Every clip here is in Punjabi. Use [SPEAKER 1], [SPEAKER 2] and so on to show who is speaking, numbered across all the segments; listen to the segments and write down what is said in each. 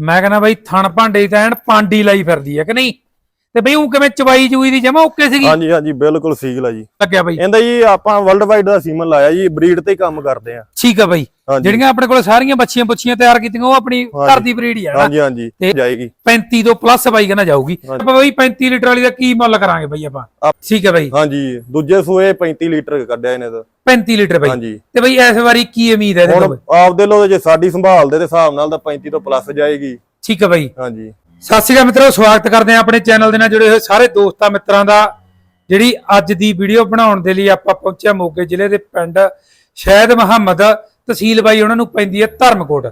[SPEAKER 1] ਮੈਂ ਕਹਿੰਦਾ ਬਾਈ ਥਣ ਭਾਂਡੇ ਤਾਂ ਐਨ ਪਾਂਡੀ ਲਾਈ ਫਿਰਦੀ ਹੈ ਕਿ ਨਹੀਂ? ਤੇ ਬਈ ਉਹ ਕਿਵੇਂ ਚਵਾਈ ਚੂਈ ਦੀ ਜਮਾ ਓਕੇ ਸੀਗੀ?
[SPEAKER 2] ਹਾਂਜੀ ਹਾਂਜੀ ਬਿਲਕੁਲ ਸੀਗਲ ਆ ਜੀ।
[SPEAKER 1] ਲੱਗਿਆ ਬਾਈ।
[SPEAKER 2] ਇਹਦਾ ਜੀ ਆਪਾਂ ਵਰਲਡ ਵਾਈਡ ਦਾ ਸੀਮਨ ਲਾਇਆ ਜੀ ਬਰੀਡ ਤੇ ਹੀ ਕੰਮ ਕਰਦੇ ਆ।
[SPEAKER 1] ਠੀਕ ਆ ਬਾਈ। ਜਿਹੜੀਆਂ ਆਪਣੇ ਕੋਲ ਸਾਰੀਆਂ ਬੱਚੀਆਂ ਬੁੱਚੀਆਂ ਤਿਆਰ ਕੀਤੀਆਂ ਉਹ ਆਪਣੀ ਘਰ। ਦੀ ਬਰੀਡ ਹੀ ਆ
[SPEAKER 2] ਹਾਂਜੀ ਹਾਂਜੀ
[SPEAKER 1] ਤੇ-
[SPEAKER 2] ਜਾਏਗੀ।
[SPEAKER 1] 35 ਤੋਂ ਪਲੱਸ ਬਾਈ ਕਹਿੰਦਾ ਜਾਊਗੀ। ਆਪਾਂ ਬਾਈ 35 ਲੀਟਰ ਵਾਲੀ ਦਾ ਕੀ ਮੁੱਲ ਕਰਾਂਗੇ ਬਾਈ ਆਪਾਂ? ਠੀਕ ਹੈ ਬਾਈ।
[SPEAKER 2] ਹਾਂਜੀ ਦੂਜੇ ਸੂਏ 35 ਲੀਟਰ ਕੱਢਿਆ ਇਹਨੇ ਤਾਂ।
[SPEAKER 1] 35 ਲੀਟਰ ਬਾਈ। ਤੇ ਬਾਈ ਇਸ ਵਾਰੀ ਕੀ ਉਮੀਦ ਹੈ ਇਹਦੇ
[SPEAKER 2] ਹੁਣ ਆਪਦੇ ਲੋ ਜੇ ਸਾਡੀ ਸੰਭਾਲ ਦੇ ਹਿਸਾਬ ਨਾਲ ਤਾਂ 35 ਤੋਂ ਪਲੱਸ ਜਾਏਗੀ।
[SPEAKER 1] ਠੀਕ ਹੈ ਬਾਈ।
[SPEAKER 2] ਹਾਂਜੀ।
[SPEAKER 1] ਸਤਿ ਸ਼੍ਰੀ ਅਕਾਲ ਮਿੱਤਰੋ ਸਵਾਗਤ ਕਰਦੇ ਹਾਂ ਆਪਣੇ ਚੈਨਲ ਦੇ ਨਾਲ ਜੁੜੇ ਹੋਏ ਸਾਰੇ ਦੋਸਤਾਂ ਮਿੱਤਰਾਂ ਦਾ ਜਿਹੜੀ ਅੱਜ ਦੀ ਵੀਡੀਓ ਬਣਾਉਣ ਦੇ ਲਈ ਆਪਾਂ ਪਹੁੰਚਿਆ ਮੋਗੇ ਜ਼ਿਲ੍ਹੇ ਦੇ ਪਿੰਡ ਸ਼ਹਿਦ ਮੁਹੰਮਦ ਤਹਿਸੀਲ ਬਾਈ ਉਹਨਾਂ ਨੂੰ ਪੈਂਦੀ ਹੈ ਧਰਮਕੋਟ।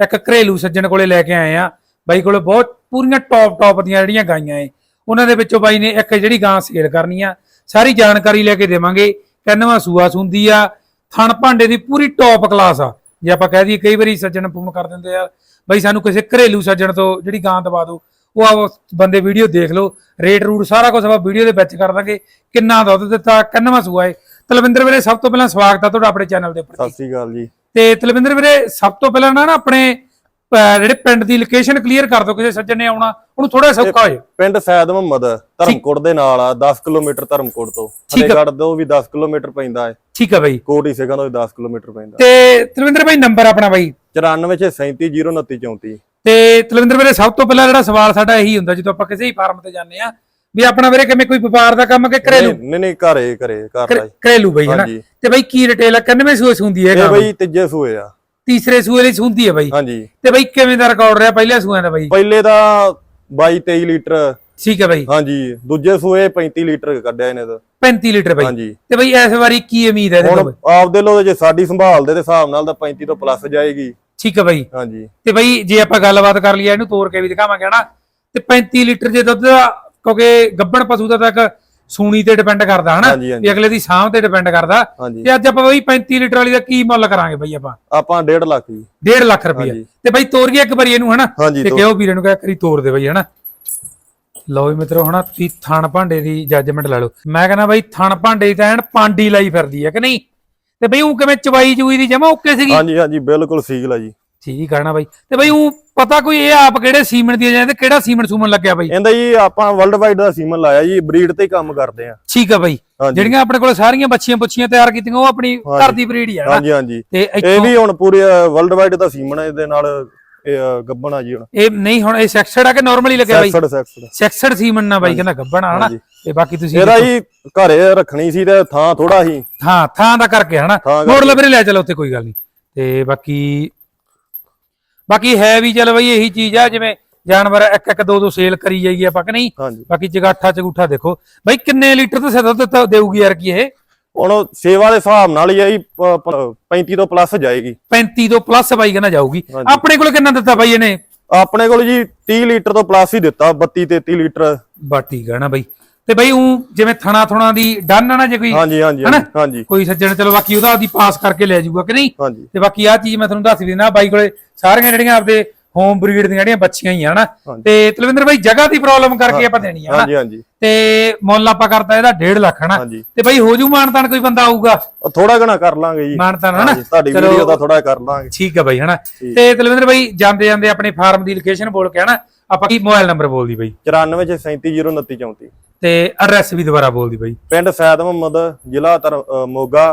[SPEAKER 1] ਇੱਕ ਘਰੇਲੂ ਸੱਜਣ ਕੋਲੇ ਲੈ ਕੇ ਆਏ ਆ। ਬਾਈ ਕੋਲੇ ਬਹੁਤ ਪੂਰੀਆਂ ਟੌਪ ਟੌਪ ਦੀਆਂ ਜਿਹੜੀਆਂ ਗਾਈਆਂ ਏ। ਉਹਨਾਂ ਦੇ ਵਿੱਚੋਂ ਬਾਈ ਨੇ ਇੱਕ ਜਿਹੜੀ ਗਾਂ ਸੇਲ ਕਰਨੀ ਆ, ਸਾਰੀ ਜਾਣਕਾਰੀ ਲੈ ਕੇ ਦੇਵਾਂਗੇ। ਕਿੰਨਵਾਂ ਸੂਆ ਸੁੰਦੀ ਆ। ਥਣ ਭਾਂਡੇ ਦੀ ਪੂਰੀ ਟੌਪ ਕਲਾਸ ਆ। ਜੇ ਆਪਾਂ ਕਹਿ ਦਈਏ ਕਈ ਵਾਰੀ ਸੱਜਣ ਫੋਨ ਕਰ ਦਿੰਦੇ ਆ, ਬਾਈ ਸਾਨੂੰ ਕਿਸੇ ਘਰੇਲੂ ਸੱਜਣ ਤੋਂ ਜਿਹੜੀ ਗਾਂ ਦਵਾ ਦਿਓ, ਉਹ ਆ ਬੰਦੇ ਵੀਡੀਓ ਦੇਖ ਲਓ। ਰੇਟ ਰੂਟ ਸਾਰਾ ਕੁਝ ਆਪਾਂ ਵੀਡੀਓ ਦੇ ਵਿੱਚ ਕਰ ਦਾਂਗੇ। ਕਿੰਨਾ ਦੁੱਧ ਦਿੱਤਾ ਕਿੰਨਵਾਂ ਸੂਆ ਏ। ਤਲਵਿੰਦਰ ਵੀਰੇ, ਸਭ ਤੋਂ ਪਹਿਲਾਂ ਸਵਾਗਤ ਆ ਤੁਹਾਡਾ ਆਪਣੇ ਚੈਨਲ ਦੇ ਉੱਪਰ
[SPEAKER 2] ਸਤਿ ਸ੍ਰੀ ਅਕਾਲ ਜੀ।
[SPEAKER 1] ਤੇ ਤਲਵਿੰਦਰ ਵੀਰੇ ਸਭ ਤੋਂ ਪਹਿਲਾਂ ਨਾ ਆਪਣੇ ਜਿਹੜੇ ਪਿੰਡ ਦੀ ਲੋਕੇਸ਼ਨ ਕਲੀਅਰ ਕਰ ਦਿਓ ਕਿਸੇ ਸੱਜਣ ਨੇ ਆਉਣਾ ਉਹਨੂੰ ਥੋੜਾ ਸੌਖਾ ਹੋ ਜਾਏ
[SPEAKER 2] ਪਿੰਡ ਸੈਦ ਮੁਹੰਮਦ ਧਰਮਕੋਟ ਦੇ ਨਾਲ ਆ 10 ਕਿਲੋਮੀਟਰ ਧਰਮਕੋਟ ਤੋਂ। ਫਤਿਹਗੜ੍ਹ ਤੋਂ ਵੀ 10 ਕਿਲੋਮੀਟਰ ਪੈਂਦਾ ਹੈ
[SPEAKER 1] ਠੀਕ ਆ ਬਾਈ।
[SPEAKER 2] ਕੋਟੀ ਸਿੰਘਾਂ ਤੋਂ ਵੀ 10 ਕਿਲੋਮੀਟਰ ਪੈਂਦਾ।
[SPEAKER 1] ਤੇ ਤਲਵਿੰਦਰ ਭਾਈ ਨੰਬਰ ਆਪਣਾ ਬਾਈ।
[SPEAKER 2] 9437302934
[SPEAKER 1] ਤੇ ਤਲਵਿੰਦਰ ਵੀਰੇ ਸਭ ਤੋਂ ਪਹਿਲਾਂ ਜਿਹੜਾ ਸਵਾਲ ਸਾਡਾ ਇਹੀ ਹੁੰਦਾ ਜਦੋਂ ਆਪਾਂ ਕਿਸੇ ਹੀ ਫਾਰਮ ਤੇ ਜਾਂਦੇ ਆ ਵੀ ਆਪਣਾ ਵੀਰੇ ਕਿਵੇਂ ਕੋਈ ਵਪਾਰ ਦਾ ਕੰਮ ਕਿ ਘਰੇਲੂ?
[SPEAKER 2] ਨਹੀਂ ਨਹੀਂ ਘਰੇ ਘਰੇ ਘਰ ਦਾ।
[SPEAKER 1] ਘਰੇਲੂ ਬਈ ਹਨਾ? ਤੇ ਬਈ ਕੀ ਰਿਟੇਲ ਆ? ਕਿੰਨਵੇਂ ਸੂਏ ਸੁੰਦੀ ਹੈ
[SPEAKER 2] ਇਹ ਬਈ ਤੀਜੇ ਸੂਏ ਆ।
[SPEAKER 1] ਤੀਸਰੇ ਸੂਏ ਲਈ ਸੁੰਦੀ ਹੈ ਬਈ?
[SPEAKER 2] ਹਾਂਜੀ।
[SPEAKER 1] ਤੇ ਬਈ ਕਿਵੇਂ ਦਾ ਰਿਕਾਰਡ ਰਿਹਾ ਪਹਿਲੇ ਸੂਆਂ ਦਾ ਬਈ?
[SPEAKER 2] ਪਹਿਲੇ ਦਾ 22 23 ਲੀਟਰ।
[SPEAKER 1] ਠੀਕ ਹੈ ਬਈ।
[SPEAKER 2] ਹਾਂਜੀ। ਦੂਜੇ ਸੂਏ 35 ਲੀਟਰ ਕੱਢਿਆ ਇਹਨੇ ਤਾਂ।
[SPEAKER 1] 35 ਲੀਟਰ ਬਈ।
[SPEAKER 2] ਹਾਂਜੀ।
[SPEAKER 1] ਤੇ ਬਈ ਇਸ ਵਾਰੀ ਕੀ ਉਮੀਦ ਹੈ ਇਹਦੇ ਤੋਂ?
[SPEAKER 2] ਆਪਦੇ ਲੋ ਜੇ ਸਾਡੀ ਸੰਭਾਲ ਦੇ ਹਿਸਾਬ ਨਾਲ ਤਾਂ 35 ਤੋਂ ਪਲੱਸ ਜਾਏਗੀ।
[SPEAKER 1] ਠੀਕ ਹੈ ਬਈ।
[SPEAKER 2] ਹਾਂਜੀ।
[SPEAKER 1] ਤੇ ਬਈ ਜੇ ਆਪਾਂ ਗੱਲਬਾਤ ਕਰ ਲਈਏ ਇਹਨੂੰ ਤੋੜ ਕੇ ਵੀ ਦਿਖਾਵਾਂਗੇ ਹਨਾ? ਤੇ 35 ਲੀਟਰ ਜੇ ਦੁੱਧ ਦਾ ਕਿਉਂਕਿ ਗੱਬਣ ਪਸ਼ੂ ਦਾ ਤਾਂ ਇੱਕ ਸੂਣੀ ਤੇ ਡਿਪੈਂਡ ਕਰਦਾ ਹਨਾ। ਵੀ ਅਗਲੇ ਦੀ ਸਾਂਭ ਤੇ ਡਿਪੈਂਡ ਕਰਦਾ। ਤੇ ਅੱਜ ਆਪਾਂ ਬਈ 35 ਲੀਟਰ ਵਾਲੀ ਦਾ ਕੀ ਮੁੱਲ ਕਰਾਂਗੇ ਬਈ ਆਪਾਂ?
[SPEAKER 2] ਆਪਾਂ 1.5 ਲੱਖ ਜੀ।
[SPEAKER 1] 1.5 ਲੱਖ ਰੁਪਏ। ਤੇ ਬਈ ਤੋਰੀਏ ਇੱਕ ਵਾਰੀ ਇਹਨੂੰ ਹਨਾ? ਤੇ ਕਿਉਂ ਵੀਰੇ ਨੂੰ ਕਹਿ ਕਰੀ ਤੋੜ ਦੇ ਬਈ ਹਨਾ? ਲਓ ਵੀ ਮਿੱਤਰੋ ਹਨਾ ਤੁਸੀਂ ਥਣ ਭਾਂਡੇ ਦੀ ਜੱਜਮੈਂਟ ਲੈ ਲਓ। ਮੈਂ ਕਹਿੰਦਾ ਬਈ ਥਣ ਭਾਂਡੇ ਤਾਂ ਐਨ ਪਾਂਡੀ ਲਾਈ ਫਿਰਦੀ ਹੈ ਕਿ ਨਹੀਂ? ਤੇ ਬਈ ਉਹ ਕਿਵੇਂ ਚਵਾਈ ਚੂਈ ਦੀ ਜਮਾ ਓਕੇ ਸੀਗੀ?
[SPEAKER 2] ਹਾਂਜੀ ਹਾਂਜੀ ਬਿਲਕੁਲ ਸੀਗਲ ਜੀ।
[SPEAKER 1] ਠੀਕ ਆ ਨਾ ਬਈ। ਤੇ ਬਈ ਉਹ ਪਤਾ ਕੋਈ ਇਹ ਆਪ ਕਿਹੜੇ ਸੀਮਨ ਦੀ ਜਾਂਦੇ ਕਿਹੜਾ ਸੀਮਨ ਸੂਮਨ ਲੱਗਿਆ ਬਈ?
[SPEAKER 2] ਇਹਦਾ ਜੀ ਆਪਾਂ ਵਰਲਡ ਵਾਈਡ ਦਾ ਸੀਮਨ ਲਾਇਆ ਜੀ ਬਰੀਡ ਤੇ ਹੀ ਕੰਮ ਕਰਦੇ ਆ।
[SPEAKER 1] ਠੀਕ ਆ ਬਈ। ਜਿਹੜੀਆਂ ਆਪਣੇ ਕੋਲ ਸਾਰੀਆਂ ਬੱਚੀਆਂ ਬੁੱਚੀਆਂ ਤਿਆਰ ਕੀਤੀਆਂ ਉਹ ਆਪਣੀ ਘਰ। ਦੀ ਬਰੀਡ ਹੀ ਆ
[SPEAKER 2] ਹਾਂਜੀ ਹਾਂਜੀ।
[SPEAKER 1] ਤੇ
[SPEAKER 2] ਇਹ ਵੀ ਹੁਣ ਪੂਰੇ ਵਰਲਡ ਵਾਈਡ ਦਾ ਸੀਮਨ ਹੈ ਇਹਦੇ ਨਾਲ ਇਹ ਅ, ਗੱਭਣ ਆ ਜੀ ਹੁਣ।
[SPEAKER 1] ਇਹ ਨਹੀਂ ਹੁਣ ਇਹ ਸੈਕਸਡ ਆ ਕਿ ਨਾਰਮਲੀ ਲੱਗਿਆ ਬਈ?
[SPEAKER 2] ਸੈਕਸਡ ਸੈਕਸਡ
[SPEAKER 1] ਸੈਕਸਡ ਸੀਮਨ ਨਾ ਬਾਈ ਕਹਿੰਦਾ ਗੱਬਣਾ ਹਨਾ
[SPEAKER 2] ਹਾਂਜੀ।
[SPEAKER 1] ਤੇ ਬਾਕੀ ਤੁਸੀਂ
[SPEAKER 2] ਇਹਦਾ ਜੀ ਘਰੇ ਰੱਖਣੀ ਸੀ ਤੇ ਥਾਂ ਥੋੜਾ ਸੀ।
[SPEAKER 1] ਹਾਂ ਥਾਂ ਦਾ ਕਰਕੇ ਹਨਾ ਮੋੜ ਲੈ ਵੀਰੇ ਲੈ ਚਲੋ ਉੱਥੇ ਕੋਈ ਗੱਲ ਨਹੀਂ। ਤੇ ਬਾਕੀ ਬਾਕੀ ਹੈ ਵੀ ਚਲ ਬਈ ਇਹੀ ਚੀਜ਼ ਆ ਜਿਵੇਂ ਜਾਨਵਰ ਇੱਕ ਇੱਕ ਦੋ ਦੋ ਸੇਲ ਕਰੀ ਜਾਈਏ ਆਪਾਂ ਕਿ ਨਹੀਂ?
[SPEAKER 2] ਹਾਂਜੀ।
[SPEAKER 1] ਬਾਕੀ ਜਗਾਠਾ ਚਗੂਠਾ ਦੇਖੋ। ਬਈ ਕਿੰਨੇ ਲੀਟਰ ਤੇ ਦੁੱਧ ਦਿੱਤਾ ਦੇਊਗੀ ਯਾਰ ਕੀ ਇਹ?
[SPEAKER 2] ਹੁਣ ਸੇਵਾ ਦੇ ਹਿਸਾਬ ਨਾਲ ਹੀ ਆ ਜੀ ਪ- ਪ- 35 ਤੋਂ ਪਲੱਸ ਜਾਏਗੀ।
[SPEAKER 1] 35 ਤੋਂ ਪਲੱਸ ਬਾਈ ਕਹਿੰਦਾ ਜਾਊਗੀ। ਆਪਣੇ ਕੋਲ ਕਿੰਨਾ ਦਿੱਤਾ ਬਾਈ ਇਹਨੇ?
[SPEAKER 2] ਆਪਣੇ ਕੋਲ ਜੀ 30 ਲੀਟਰ ਤੋਂ ਪਲੱਸ ਹੀ ਦਿੱਤਾ 32 33 ਲੀਟਰ।
[SPEAKER 1] ਬਾ ਠੀਕ ਨਾ ਬਾਈ। ਤੇ ਬਾਈ ਉਹ ਜਿਵੇਂ ਥਣਾ ਥੁਣਾ ਦੀ ਡਨ ਆ ਨਾ ਜੇ ਕੋਈ
[SPEAKER 2] ਹਾਂਜੀ ਹਾਂਜੀ? ਹਾਂਜੀ।
[SPEAKER 1] ਕੋਈ ਸੱਜਣ ਚਲੋ ਬਾਕੀ ਉਹਦਾ ਆਦੀ ਪਾਸ ਕਰਕੇ ਲੈ ਜਾਊਗਾ ਕਿ ਨਹੀਂ? ਤੇ ਬਾਕੀ ਆ ਚੀਜ਼ ਮੈਂ ਤੁਹਾਨੂੰ ਦੱਸ ਵੀ ਦਿੰਦਾ ਬਾਈ ਕੋਲੇ ਸਾਰੀਆਂ ਜਿਹੜੀਆਂ ਆਪਦੇ ਹੋਮ ਬਰੀਡ ਦੀਆਂ ਜਿਹੜੀਆਂ ਬੱਚੀਆਂ ਹੀ ਆ ਹਨਾ। ਤੇ ਤਲਵਿੰਦਰ ਬਾਈ ਜਗ੍ਹਾ ਦੀ ਪ੍ਰੋਬਲਮ ਕਰਕੇ ਆਪਾਂ ਦੇਣੀ ਆ ਹਨਾ?
[SPEAKER 2] ਹਾਂਜੀ ਹਾਂਜੀ।
[SPEAKER 1] ਤੇ ਮੁੱਲ ਆਪਾਂ ਕਰਤਾ ਇਹਦਾ 1.5 ਲੱਖ ਹਨਾ? ਤੇ ਬਾਈ ਹੋ ਜੂ ਮਾਨਤਾਨ ਕੋਈ ਬੰਦਾ ਆਊਗਾ?
[SPEAKER 2] ਉਹ ਥੋੜਾ ਘਣਾ ਕਰ ਲਾਂਗੇ ਜੀ।
[SPEAKER 1] ਮਾਨਤਾਨ ਹਨਾ?
[SPEAKER 2] ਤੁਹਾਡੀ। ਵੀਡੀਓ ਦਾ ਥੋੜਾ ਕਰ ਲਾਂਗੇ।
[SPEAKER 1] ਠੀਕ ਆ ਬਾਈ ਹਨਾ। ਤੇ ਤਲਵਿੰਦਰ ਬਾਈ ਜਾਂਦੇ ਜਾਂਦੇ ਆਪਣੇ ਫਾਰਮ ਦੀ ਲੋਕੇਸ਼ਨ ਬੋਲ ਕੇ ਹਨਾ? ਆਪਾਂ ਕੀ ਮੋਬਾਈਲ ਨੰਬਰ ਬੋਲਦੀ ਬਾਈ?
[SPEAKER 2] 9437302934
[SPEAKER 1] ਤੇ ਐਡਰੈਸ ਵੀ ਦੁਬਾਰਾ ਬੋਲਦੀ ਬਾਈ।
[SPEAKER 2] ਪਿੰਡ ਸੈਦ ਮੁਹੰਮਦ ਜ਼ਿਲ੍ਹਾ ਧਰਮ ਅ, ਮੋਗਾ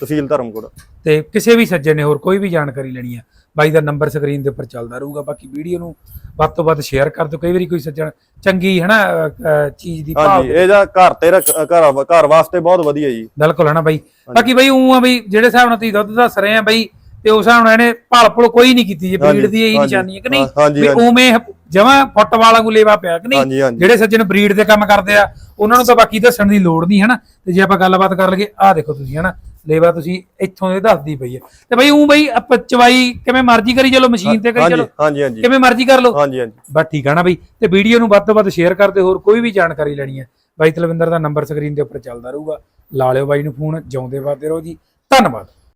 [SPEAKER 2] ਤਹਿਸੀਲ ਧਰਮਕੋਟ।
[SPEAKER 1] ਤੇ ਕਿਸੇ ਵੀ ਸੱਜਣ ਨੇ ਹੋਰ ਕੋਈ ਵੀ ਜਾਣਕਾਰੀ ਲੈਣੀ ਆ ਬਾਈ ਦਾ ਨੰਬਰ ਸਕਰੀਨ ਦੇ ਉੱਪਰ ਚੱਲਦਾ ਰਹੂਗਾ। ਬਾਕੀ ਵੀਡੀਓ ਨੂੰ ਵੱਧ ਤੋਂ ਵੱਧ ਸ਼ੇਅਰ ਕਰ ਦਿਓ। ਕਈ ਵਾਰੀ ਕੋਈ ਸੱਜਣ ਚੰਗੀ ਹਨਾ ਚੀਜ਼ ਦੀ
[SPEAKER 2] ਹਾਂਜੀ ਇਹ ਜਾਂ ਘਰ ਤੇ ਰੱਖ ਘਰ ਘਰ ਵਾਸਤੇ ਬਹੁਤ ਵਧੀਆ ਜੀ।
[SPEAKER 1] ਬਿਲਕੁਲ ਹਨਾ ਬਾਈ? ਬਾਕੀ ਬਾਈ ਉਹ ਆ ਬਈ ਜਿਹੜੇ ਹਿਸਾਬ ਨਾਲ ਤੁਸੀਂ ਦੁੱਧ ਦੱਸ ਰਹੇ ਆ ਬਾਈ ਤੇ ਉਸ ਹਿਸਾਬ ਨਾਲ ਇਹਨੇ ਭਾਲ ਭੁਲ ਕੋਈ ਨਹੀਂ ਕੀਤੀ ਜੀ ਬਰੀਡ ਦੀ ਇਹੀ ਨਿਸ਼ਾਨੀ ਹੈ ਕਿ ਨਹੀਂ? ਵੀ। ਉਵੇਂ ਜਮਾ ਫੁੱਟ ਵਾਲਾ ਨੂੰ ਲੇਵਾ ਪਿਆ ਕਿ ਨਹੀਂ? ਜਿਹੜੇ ਸੱਜਣ ਬਰੀਡ ਦੇ ਕੰਮ ਕਰਦੇ ਆ ਉਹਨਾਂ ਨੂੰ ਤਾਂ ਬਾਕੀ ਦੱਸਣ ਦੀ ਲੋੜ ਨਹੀਂ ਹਨਾ? ਤੇ ਜੇ ਆਪਾਂ ਗੱਲਬਾਤ ਕਰ ਲਈਏ ਆਹ ਦੇਖੋ ਤੁਸੀਂ ਹਨਾ? ਲੇਵਾ ਤੁਸੀਂ ਇੱਥੋਂ ਦੇ ਦੱਸਦੀ ਪਈ ਹੈ। ਤੇ ਬਈ ਉਹ ਬਈ ਆਪਾਂ ਚਵਾਈ ਕਿਵੇਂ ਮਰਜ਼ੀ ਕਰੀ ਚਲੋ ਮਸ਼ੀਨ ਤੇ ਕਰੀ ਚਲੋ।
[SPEAKER 2] ਹਾਂਜੀ ਹਾਂਜੀ।
[SPEAKER 1] ਕਿਵੇਂ ਮਰਜ਼ੀ ਕਰ ਲਓ।
[SPEAKER 2] ਹਾਂਜੀ ਹਾਂਜੀ।
[SPEAKER 1] ਬਸ ਠੀਕ ਆ ਨਾ ਬਈ। ਤੇ ਵੀਡੀਓ ਨੂੰ ਵੱਧ ਤੋਂ ਵੱਧ ਸ਼ੇਅਰ ਕਰਦੇ ਹੋਰ ਕੋਈ ਵੀ ਜਾਣਕਾਰੀ ਲੈਣੀ ਹੈ ਬਾਈ ਤਲਵਿੰਦਰ ਦਾ ਨੰਬਰ ਸਕਰੀਨ ਦੇ ਉੱਪਰ ਚੱਲਦਾ ਰਹੂਗਾ। ਲਾ ਲਿਓ ਬਾਈ ਨੂੰ ਫੋਨ ਜਿਉਂਦੇ ਵਾਦੇ ਰਹੋ ਜੀ। ਧੰਨਵਾਦ।